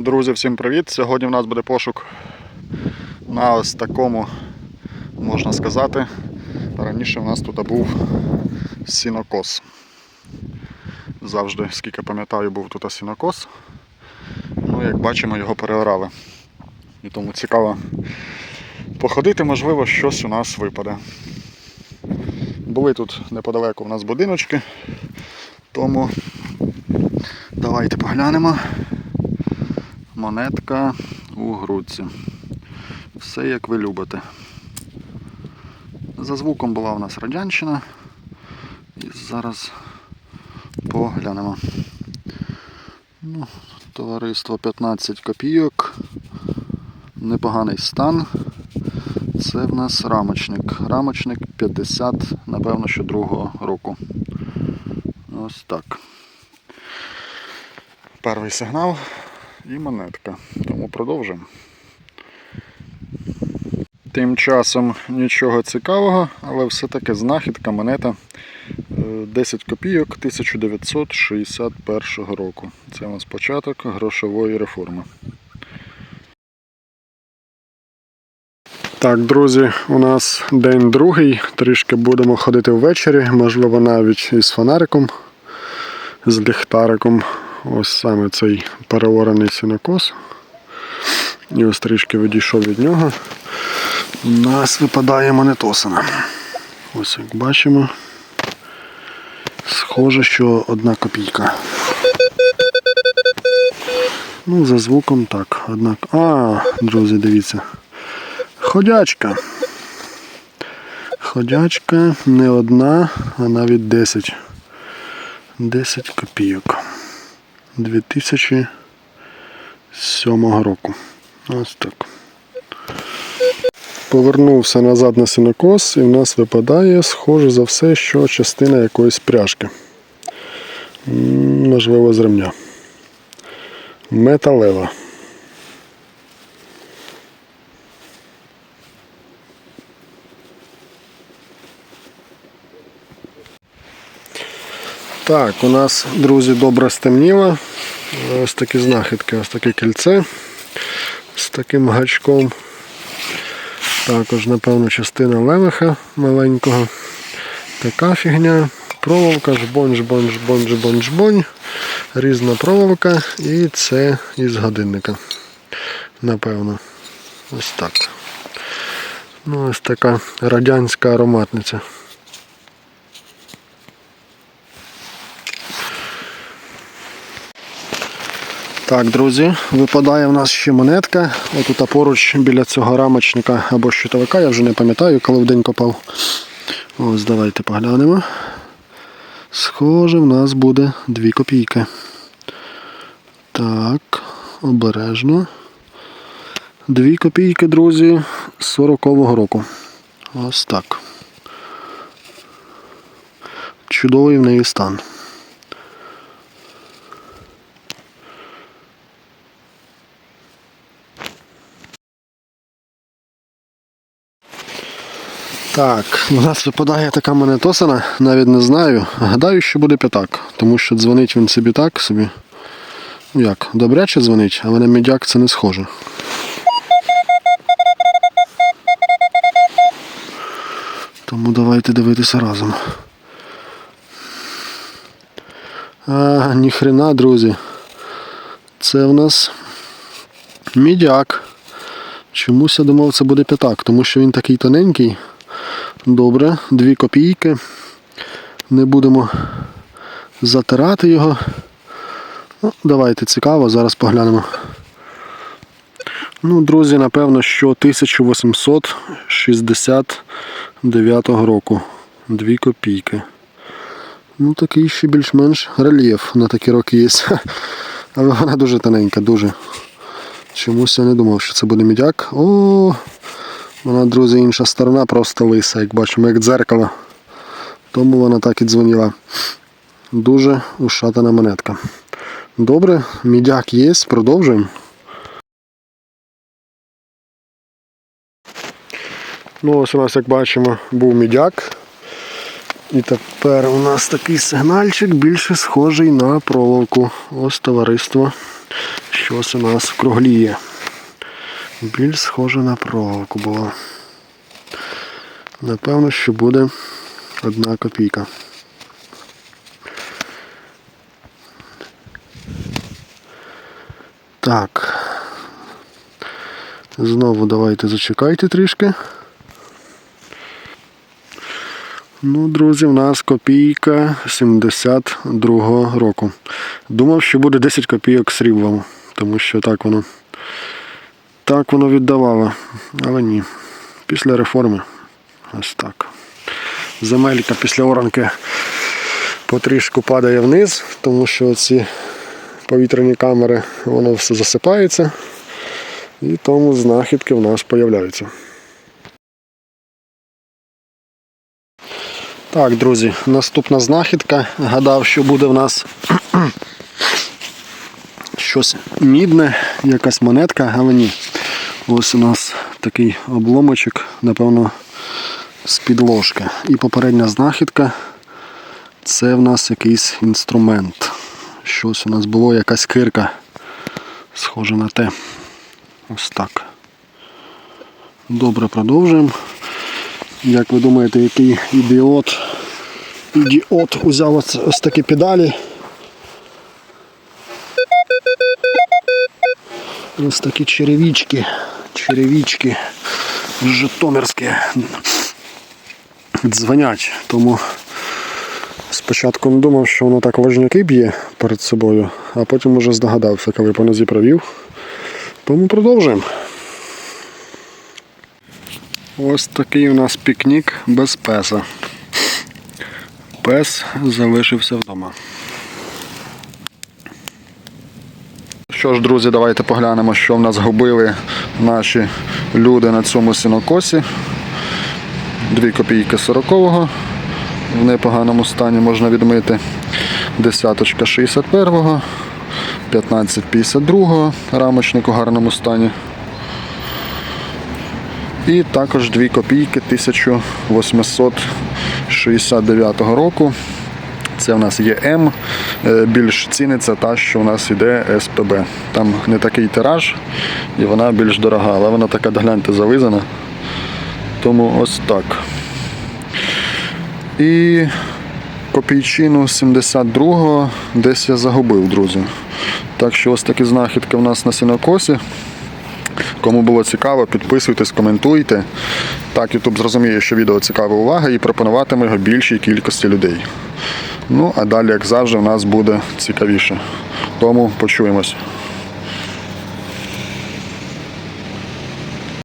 Друзі, всім привіт! Сьогодні в нас буде пошук на ось такому, можна сказати. Раніше в нас тут був сінокос. Завжди, скільки пам'ятаю, був тут сінокос. Ну, як бачимо, його переорали. І тому цікаво походити, можливо, щось у нас випаде. Були тут неподалеку у нас будиночки, тому давайте поглянемо. Монетка у грудці. Все як ви любите. За звуком була у нас радянщина. І зараз поглянемо. Ну, товариство 15 копійок. Непоганий стан. Це в нас рамочник. Рамочник 50, напевно, що другого року. Ось так. Перший сигнал і монетка. Тому продовжуємо. Тим часом нічого цікавого, але все-таки знахідка монета е, 10 копійок 1961 року. Це у нас початок грошової реформи. Так, друзі, у нас день другий. Трішки будемо ходити ввечері, можливо, навіть із фонариком, з ліхтариком. Ось саме цей переорений сінокос. І ось трішки відійшов від нього. У нас випадає монетосина. Ось як бачимо. Схоже, що одна копійка. Ну, за звуком так. Однак. А, друзі, дивіться. Ходячка. Ходячка не одна, а навіть 10. 10 копійок. 2007 року. Ось так. Повернувся назад на сінокос і в нас випадає, схоже за все, що частина якоїсь пряжки. Можливо, з ремня. Металева. Так, у нас, друзі, добре стемніло. Ось такі знахідки, ось таке кільце з таким гачком. Також, напевно, частина лемеха маленького. Така фігня. Проволока, жбонь, жбонь, жбонь, жбонь, жбонь. Різна проволока і це із годинника. Напевно. Ось так. Ну, ось така радянська ароматниця. Так, друзі, випадає в нас ще монетка. Отут поруч біля цього рамочника або щитовика, я вже не пам'ятаю, коли в день копав. Ось давайте поглянемо. Схоже, в нас буде 2 копійки. Так, обережно. 2 копійки, друзі, 40-го року. Ось так. Чудовий в неї стан. Так, у нас випадає така монетосина, навіть не знаю. Гадаю, що буде п'ятак, тому що дзвонить він собі так собі. Ну як, добряче дзвонить, але на медяк це не схоже. Тому давайте дивитися разом. А, ніхрена, друзі. Це в нас мідяк. Чомусь я думав, це буде п'ятак, тому що він такий тоненький. Добре, дві копійки. Не будемо затирати його. Ну, давайте цікаво, зараз поглянемо. Ну, друзі, напевно, що 1869 року. Дві копійки. Ну, такий ще більш-менш рельєф на такі роки є. Але вона дуже тоненька, дуже. Чомусь я не думав, що це буде мідяк. О, вона, друзі, інша сторона просто лиса, як бачимо, як дзеркало. Тому вона так і дзвоніла. Дуже ушатана монетка. Добре, мідяк є, продовжуємо. Ну, ось у нас, як бачимо, був мідяк. І тепер у нас такий сигнальчик більше схожий на проволоку. Ось товариство Щось у нас кругліє. Більш схоже на проволоку було. Напевно, що буде одна копійка. Так. Знову давайте зачекайте трішки. Ну, друзі, в нас копійка 72-го року. Думав, що буде 10 копійок сріблом, тому що так воно. Так воно віддавало. Але ні. Після реформи. Ось так. Земелька після оранки потрішку падає вниз, тому що ці повітряні камери, воно все засипається. І тому знахідки в нас появляються. Так, друзі, наступна знахідка. Гадав, що буде в нас щось мідне, якась монетка, але ні. Ось у нас такий обломочок, напевно, з-під ложки. І попередня знахідка це в нас якийсь інструмент. Щось у нас було, якась кирка. Схоже на те. Ось так. Добре, продовжуємо. Як ви думаєте, який ідіот, ідіот узяв ось, ось такі педалі? Ось такі черевички, черевички житомирські дзвонять. Тому спочатку не думав, що воно так важняки б'є перед собою, а потім вже здогадався, коли по нозі провів. Тому продовжуємо. Ось такий у нас пікнік без песа. Пес залишився вдома. Що ж, друзі, давайте поглянемо, що в нас губили наші люди на цьому сінокосі. Дві копійки 40-го. В непоганому стані можна відмити. Десяточка 61-го, 1552-го, рамочник у гарному стані. І також 2 копійки 1869 року. Це в нас є М. Е, Більш ціниться та, що у нас йде СПБ. Там не такий тираж і вона більш дорога, але вона така, гляньте, завизана. Тому ось так. І копійчину 72-го десь я загубив, друзі. Так що ось такі знахідки в нас на сінокосі. Кому було цікаво, підписуйтесь, коментуйте. Так, YouTube зрозуміє, що відео цікаве увага і пропонуватиме його більшій кількості людей. Ну, а далі, як завжди, у нас буде цікавіше. Тому почуємось.